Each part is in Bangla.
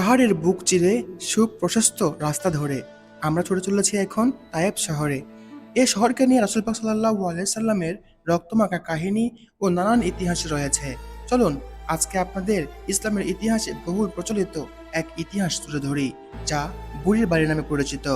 পাহাড়ের বুক চিরে সুপ্রশস্ত রাস্তা ধরে। আমরা ছুটে চলেছি এখন তায়েব শহরে। এ শহরকে নিয়ে রাসুল পাক সাল্লাহ আলাইসাল্লামের রক্তমাখা কাহিনী ও নানান ইতিহাস রয়েছে। চলুন, আজকে আপনাদের ইসলামের ইতিহাসে বহুল প্রচলিত এক ইতিহাস তুলে ধরি, যা বুড়ির বাড়ি নামে পরিচিত।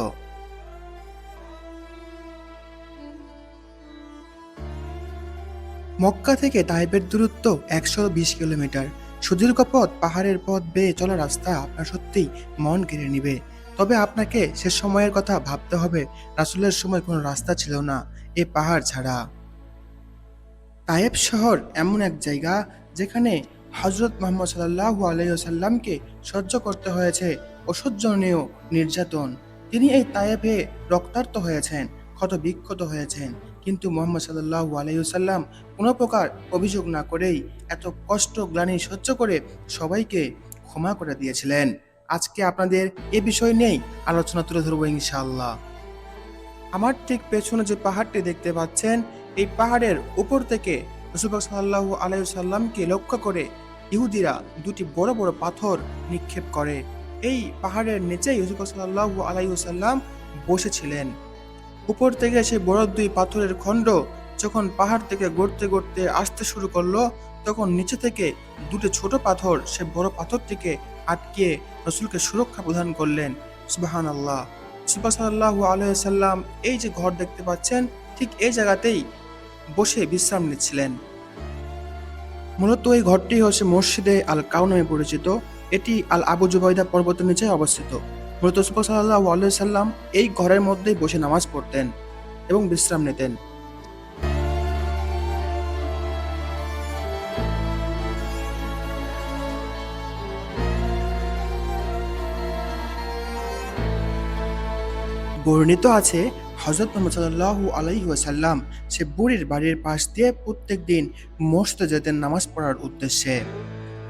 মক্কা থেকে তাইবের দূরত্ব একশো বিশ কিলোমিটার। সুদীর্ঘ পথ, পাহাড়ের পথ বেয়ে চলা রাস্তা আপনার সত্যিই মন কেড়ে নিবে। তবে আপনাকে সে সময়ের কথা ভাবতে হবে। রাসুলের সময় কোনো রাস্তা ছিল না, এ পাহাড় ছাড়া। তায়েব শহর এমন এক জায়গা যেখানে হজরত মোহাম্মদ সাল্লাহ আলাইসাল্লামকে সহ্য করতে হয়েছে অসহ্যনীয় নির্যাতন। তিনি এই তায়েবে রক্তাক্ত হয়েছেন ক্ষত বিক্ষত হয়েছেন। কিন্তু মোহাম্মদ সাল্লাহ আলাইসাল্লাম কোনো প্রকার অভিযোগ না করেই এত কষ্ট, গ্লানি সহ্য করে সবাইকে ক্ষমা করে দিয়েছিলেন। আজকে আপনাদের এ বিষয় নিয়েই আলোচনা তুলে ধরবো ইনশাআল্লাহ। আমার ঠিক পেছনে যে পাহাড়টি দেখতে পাচ্ছেন, এই পাহাড়ের উপর থেকে রসুলবাক সাল্লাহ আলাইসাল্লামকে লক্ষ্য করে ইহুদিরা দুটি বড় বড় পাথর নিক্ষেপ করে। এই পাহাড়ের নিচেই রসুলবাক সাল্লাহ আলাইসাল্লাম বসেছিলেন। উপর থেকে সেই বড় দুই পাথরের খণ্ড যখন পাহাড় থেকে গড়তে গড়তে আসতে শুরু করল, তখন নিচে থেকে দুটো ছোট পাথর সে বড় পাথরটিকে আটকে রসুলকে সুরক্ষা প্রদান করলেন। সুবাহান আল্লাহ সুবাহ সাল্লাহ আলহাম এই যে ঘর দেখতে পাচ্ছেন, ঠিক এই জায়গাতেই বসে বিশ্রাম নিচ্ছিলেন। মূলত এই ঘরটি হচ্ছে মসজিদে আল কাউ পরিচিত। এটি আল আবু জুবাইদা পর্বতের নিচে অবস্থিত। সুবাহ সাল্লাহ আলহাম এই ঘরের মধ্যেই বসে নামাজ পড়তেন এবং বিশ্রাম নিতেন। বর্ণিত আছে হজরত মোহাম্মদ সাল্লাহ আলাইহি ওয়াসাল্লাম সে বুড়ির বাড়ির পাশ দিয়ে প্রত্যেক দিন মসজিদে যেতেন নামাজ পড়ার উদ্দেশ্যে।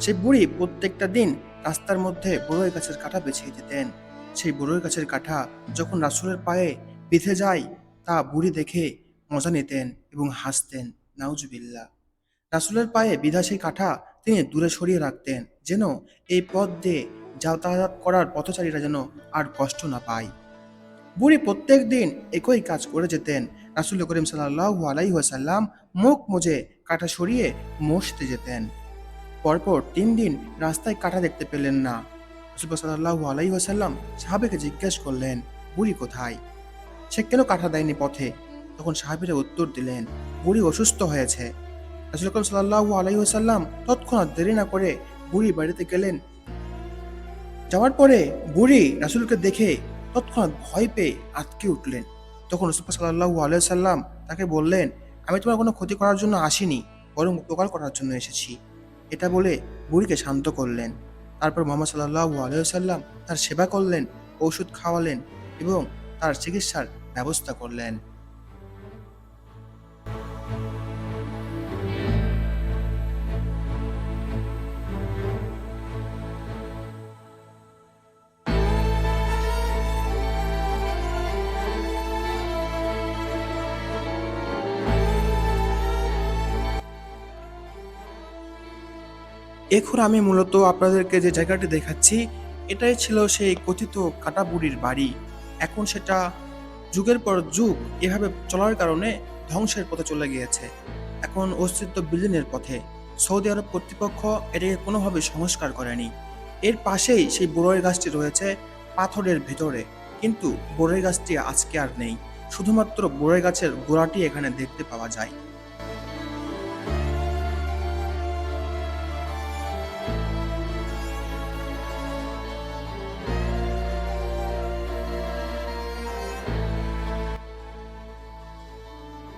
সে বুড়ি প্রত্যেকটা দিন রাস্তার মধ্যে বড়ই গাছের কাঁটা বেছিয়ে দিতেন। সেই বড়ই গাছের কাঁটা যখন রাসুলের পায়ে বিঁধে যায়, তা বুড়ি দেখে মজা নিতেন এবং হাসতেন। নাউজুবিল্লা রাসুলের পায়ে বিধা সেই কাঁটা তিনি দূরে সরিয়ে রাখতেন, যেন এই পথ দিয়ে যাতায়াত করার পথচারীরা যেন আর কষ্ট না পায়। বুড়ি প্রত্যেক দিন একই কাজ করে যেতেন। রাসুল করিম সাল্লাহ আলাইসাল্লাম মুখ মুজে কাঁটা সরিয়ে মসজিদে যেতেন। পরপর তিন দিন রাস্তায় কাটা দেখতে পেলেন না। রসুল সাল্লাহ আলাইসাল্লাম সাহাবেকে জিজ্ঞেস করলেন, বুড়ি কোথায়? সে কেন কাটা দেয়নি পথে? তখন সাহাবিরা উত্তর দিলেন, বুড়ি অসুস্থ হয়েছে। রাসুল করিম সাল্লাহ আলাইসাল্লাম তৎক্ষণাৎ দেরি না করে বুড়ি বাড়িতে গেলেন। যাওয়ার পরে বুড়ি রাসুলকে দেখে তৎক্ষণাৎ ভয় পেয়ে আটকে উঠলেন। তখন রসুল সাল্লাহু আলাইসাল্লাম তাকে বললেন, আমি তোমার কোনো ক্ষতি করার জন্য আসিনি, বরং উপকার করার জন্য এসেছি। এটা বলে বুড়িকে শান্ত করলেন। তারপর মোহাম্মদ সাল্লাহ আলহ্লাম তার সেবা করলেন ওষুধ খাওয়ালেন এবং তার চিকিৎসার ব্যবস্থা করলেন। এখন আমি মূলত আপনাদেরকে যে জায়গাটি দেখাচ্ছি, এটাই ছিল সেই কথিত কাটাবুড়ির বাড়ি। এখন সেটা যুগের পর যুগ এভাবে চলার কারণে ধ্বংসের পথে চলে গিয়েছে। এখন অস্তিত্ব বিলীনের পথে। সৌদি আরব কর্তৃপক্ষ এটাকে কোনোভাবে সংস্কার করেনি। এর পাশেই সেই বড়ই গাছটি রয়েছে পাথরের ভেতরে। কিন্তু বড়ই গাছটি আজকে আর নেই। শুধুমাত্র বড়ই গাছের গোড়াটি এখানে দেখতে পাওয়া যায়।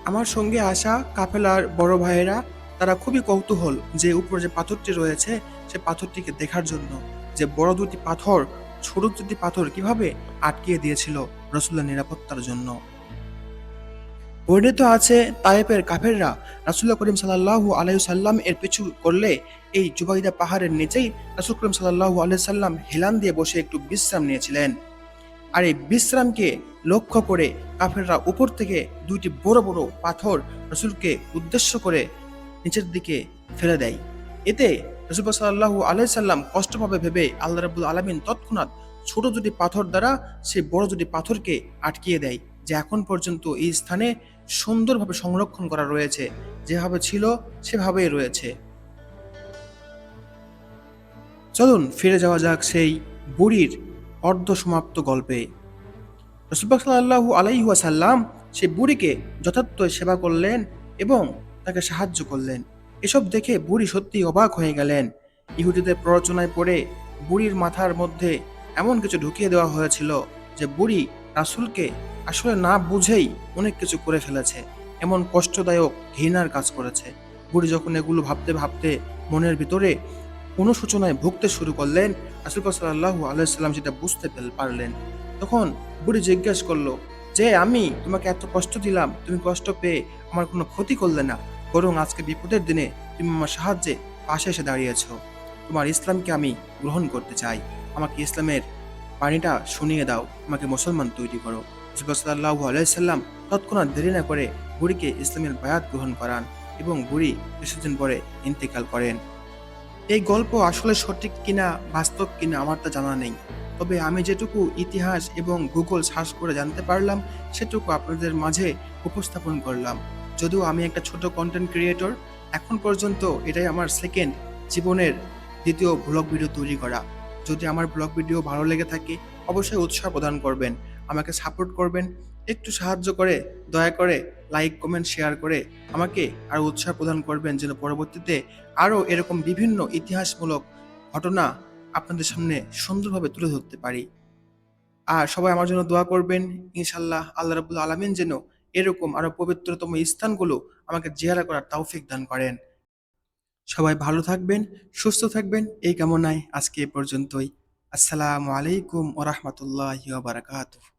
আমার সঙ্গে আসা কাফেলার বড় ভাইয়েরা, তারা খুবই কৌতূহল যে উপরে যে পাথরটি রয়েছে, সে পাথরটিকে দেখার জন্য যে বড় দুটি পাথর, ছোট দুটি পাথর কীভাবে আটকিয়ে দিয়েছিল রসুল্লাহ নিরাপত্তার জন্য। বর্ণিত আছে তায়েপের কাফেররা। রাসুল্লাহ করিম সাল্লাহু আলাইহি সাল্লাম এর পিছু করলে এই জুবাইদা পাহাড়ের নিচেই রাসুল করিম সাল্লাহু আলাইহি সাল্লাম হেলান দিয়ে বসে একটু বিশ্রাম নিয়েছিলেন। আর এই বিশ্রামকে লক্ষ্য করে কাফেররা উপর থেকে দুইটি বড় বড় পাথর রসুলকে উদ্দেশ্য করে নিচের দিকে ফেলে দেয়। এতে রসুল সাল্লাহু আলাইসাল্লাম কষ্ট পাবে ভেবে আল্লাহ রাবুল আলমিন তৎক্ষণাৎ ছোট দুটি পাথর দ্বারা সেই বড় দুটি পাথরকে আটকিয়ে দেয়, যে এখন পর্যন্ত এই স্থানে সুন্দরভাবে সংরক্ষণ করা রয়েছে, যেভাবে ছিল সেভাবেই রয়েছে। চলুন ফিরে যাওয়া যাক সেই বুড়ির অর্ধ সমাপ্ত গল্পে রসুলবাক সাল্লাহু আলাইহাসাল্লাম সেই বুড়িকে যথার্থ সেবা করলেন এবং তাকে সাহায্য করলেন। এসব দেখে বুড়ি সত্যি অবাক হয়ে গেলেন। ইহুদিদের প্ররোচনায় পড়ে বুড়ির মাথার মধ্যে এমন কিছু ঢুকিয়ে দেওয়া হয়েছিল যে বুড়ি রাসুলকে আসলে না বুঝেই অনেক কিছু করে ফেলেছে। এমন কষ্টদায়ক, ঘৃণার কাজ করেছে। বুড়ি যখন এগুলো ভাবতে ভাবতে মনের ভিতরে অনুশোচনায় ভুগতে শুরু করলেন রাসুল সাল্লাহু আলাইসাল্লাম সেটা বুঝতে পারলেন। তখন বুড়ি জিজ্ঞেস করল, যে আমি তোমাকে এত কষ্ট দিলাম, তুমি কষ্ট পেয়ে আমার কোনো ক্ষতি করলে না। বরং আজকে বিপদের দিনে তুমি আমার সাহায্যে পাশে এসে দাঁড়িয়েছো। তোমার ইসলামকে আমি গ্রহণ করতে চাই। আমাকে ইসলামের পানিটা শুনিয়ে দাও। আমাকে মুসলমান তৈরি করো। সাল্লাহু আলাইসাল্লাম তৎক্ষণাৎ দেরি না করে বুড়িকে ইসলামের বায়াত গ্রহণ করান এবং বুড়ি কিছুদিন পরে ইন্তেকাল করেন। এই গল্প আসলে সঠিক কিনা, বাস্তব কিনা আমার তা জানা নেই। তবে আমি যেটুকু ইতিহাস এবং গুগল সার্চ করে জানতে পারলাম, সেটুকু আপনাদের মাঝে উপস্থাপন করলাম। যদিও আমি একটা ছোট কন্টেন্ট ক্রিয়েটর এখন পর্যন্ত এটাই আমার সেকেন্ড জীবনের দ্বিতীয় ব্লগ ভিডিও তৈরি করা। যদি আমার ব্লগ ভিডিও ভালো লেগে থাকে, অবশ্যই উৎসাহ প্রদান করবেন, আমাকে সাপোর্ট করবেন। একটু সাহায্য করে, দয়া করে লাইক কমেন্ট শেয়ার করে আমাকে আরও উৎসাহ প্রদান করবেন যেন পরবর্তীতে আরও এরকম বিভিন্ন ইতিহাসমূলক ঘটনা আপনাদের সামনে সুন্দরভাবে তুলে ধরতে পারি। আর সবাই আমার জন্য দোয়া করবেন ইনশাল্লাহ আল্লাহ রাবুল আলমিন যেন এরকম আরও পবিত্রতম স্থানগুলো আমাকে জিয়ারা করার তৌফিক দান করেন। সবাই ভালো থাকবেন, সুস্থ থাকবেন, এই কামনায় আজকে এ পর্যন্তই। আসসালামু আলাইকুম ওরহমতুল্লাহ বারাকাতুহ।